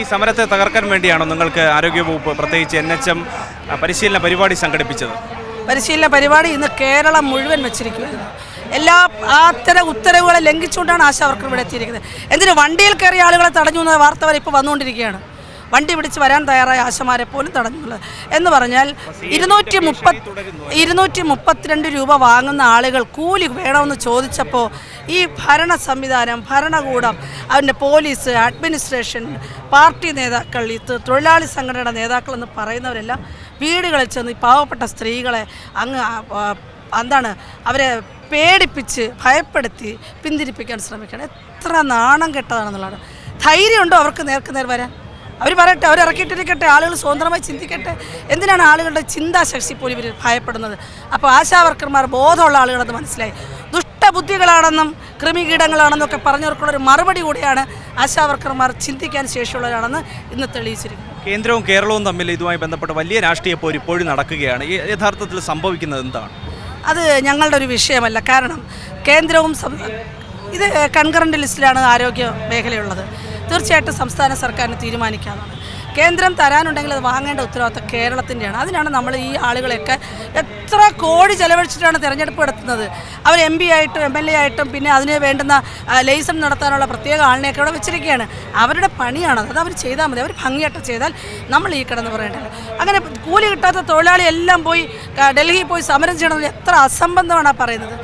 ഈ സമരത്തെ തകർക്കാൻ വേണ്ടിയാണോ നിങ്ങൾക്ക് ആരോഗ്യവകുപ്പ് പ്രത്യേകിച്ച് എൻ എച്ച് എം പരിശീലന പരിപാടി സംഘടിപ്പിച്ചത്? പരിശീലന പരിപാടി ഇന്ന് കേരളം മുഴുവൻ വെച്ചിരിക്കുകയായിരുന്നു എല്ലാ അത്തരം ഉത്തരവുകളെ ലംഘിച്ചുകൊണ്ടാണ് ആശാവർക്കർ ഇവിടെ എത്തിയിരിക്കുന്നത്. എന്തിന് വണ്ടിയിൽ കയറിയ ആളുകളെ തടഞ്ഞു എന്ന വാർത്ത വരെ ഇപ്പോൾ വന്നുകൊണ്ടിരിക്കുകയാണ്. വണ്ടി പിടിച്ച് വരാൻ തയ്യാറായ ആശമാരെ പോലും തടഞ്ഞുള്ളത്. എന്ന് പറഞ്ഞാൽ ഇരുന്നൂറ്റി മുപ്പത്തി ഇരുന്നൂറ്റി മുപ്പത്തിരണ്ട് രൂപ വാങ്ങുന്ന ആളുകൾ കൂലി വേണമെന്ന് ചോദിച്ചപ്പോൾ ഈ ഭരണ സംവിധാനം ഭരണകൂടം അതിന്റെ പോലീസ് അഡ്മിനിസ്ട്രേഷൻ പാർട്ടി നേതാക്കൾ ഈ തൊഴിലാളി സംഘടനയുടെ നേതാക്കൾ എന്ന് പറയുന്നവരെല്ലാം വീടുകളിൽ ചെന്ന് ഈ പാവപ്പെട്ട സ്ത്രീകളെ അങ്ങ് എന്താണ് അവരെ പേടിപ്പിച്ച് ഭയപ്പെടുത്തി പിന്തിരിപ്പിക്കാൻ ശ്രമിക്കണം. എത്ര നാണം കെട്ടതാണെന്നുള്ളതാണ്. ധൈര്യമുണ്ടോ അവർക്ക് നേർക്ക് നേർ വരാൻ? അവർ പറയട്ടെ അവർ ഇറക്കിയിട്ടിരിക്കട്ടെ ആളുകൾ സ്വതന്ത്രമായി ചിന്തിക്കട്ടെ. എന്തിനാണ് ആളുകളുടെ ചിന്താശക്തി പോലും ഇവർ ഭയപ്പെടുന്നത്? അപ്പോൾ ആശാവർക്കർമാർ ബോധമുള്ള ആളുകളത് മനസ്സിലായി. ദുഷ്ടബുദ്ധികളാണെന്നും കൃമികീടങ്ങളാണെന്നൊക്കെ പറഞ്ഞവർക്കുള്ള ഒരു മറുപടി കൂടിയാണ് ആശാവർക്കർമാർ ചിന്തിക്കാൻ ശേഷിയുള്ളവരാണെന്ന് ഇന്ന് തെളിയിച്ചിരിക്കുന്നത് കേന്ദ്രവും കേരളവും തമ്മിൽ ഇതുമായി ബന്ധപ്പെട്ട് വലിയ രാഷ്ട്രീയ പോര് ഇപ്പോഴും നടക്കുകയാണ്. ഈ യഥാർത്ഥത്തിൽ സംഭവിക്കുന്നത് എന്താണ്? അത് ഞങ്ങളുടെ ഒരു വിഷയമല്ല. കാരണം കേന്ദ്രവും ഇത് കൺകറന്റ് ലിസ്റ്റിലാണ് ആരോഗ്യ മേഖലയുള്ളത്. തീർച്ചയായിട്ടും സംസ്ഥാന സർക്കാരിന് തീരുമാനിക്കാവുന്നതാണ്. കേന്ദ്രം തരാനുണ്ടെങ്കിൽ അത് വാങ്ങേണ്ട ഉത്തരവാദിത്തം കേരളത്തിന്റെയാണ്. അതിനാണ് നമ്മൾ ഈ ആളുകളെയൊക്കെ എത്ര കോടി ചെലവഴിച്ചിട്ടാണ് തിരഞ്ഞെടുപ്പ് നടത്തുന്നത്. അവർ എം പി ആയിട്ടും എം എൽ എ ആയിട്ടും പിന്നെ അതിന് വേണ്ടുന്ന ലൈസൻസ് നടത്താനുള്ള പ്രത്യേക ആളിനെയൊക്കെ അവിടെ വെച്ചിരിക്കുകയാണ്. അവരുടെ പണിയാണത് അത്. അവർ ചെയ്താൽ മതി. അവർ ഭംഗിയായിട്ട് ചെയ്താൽ നമ്മൾ ഈ കിടന്ന് പറയേണ്ടത് അങ്ങനെ കൂലി കിട്ടാത്ത തൊഴിലാളി എല്ലാം പോയി ഡൽഹിയിൽ പോയി സമരം ചെയ്യണമെന്ന് എത്ര അസംബന്ധമാണ് പറയുന്നത്.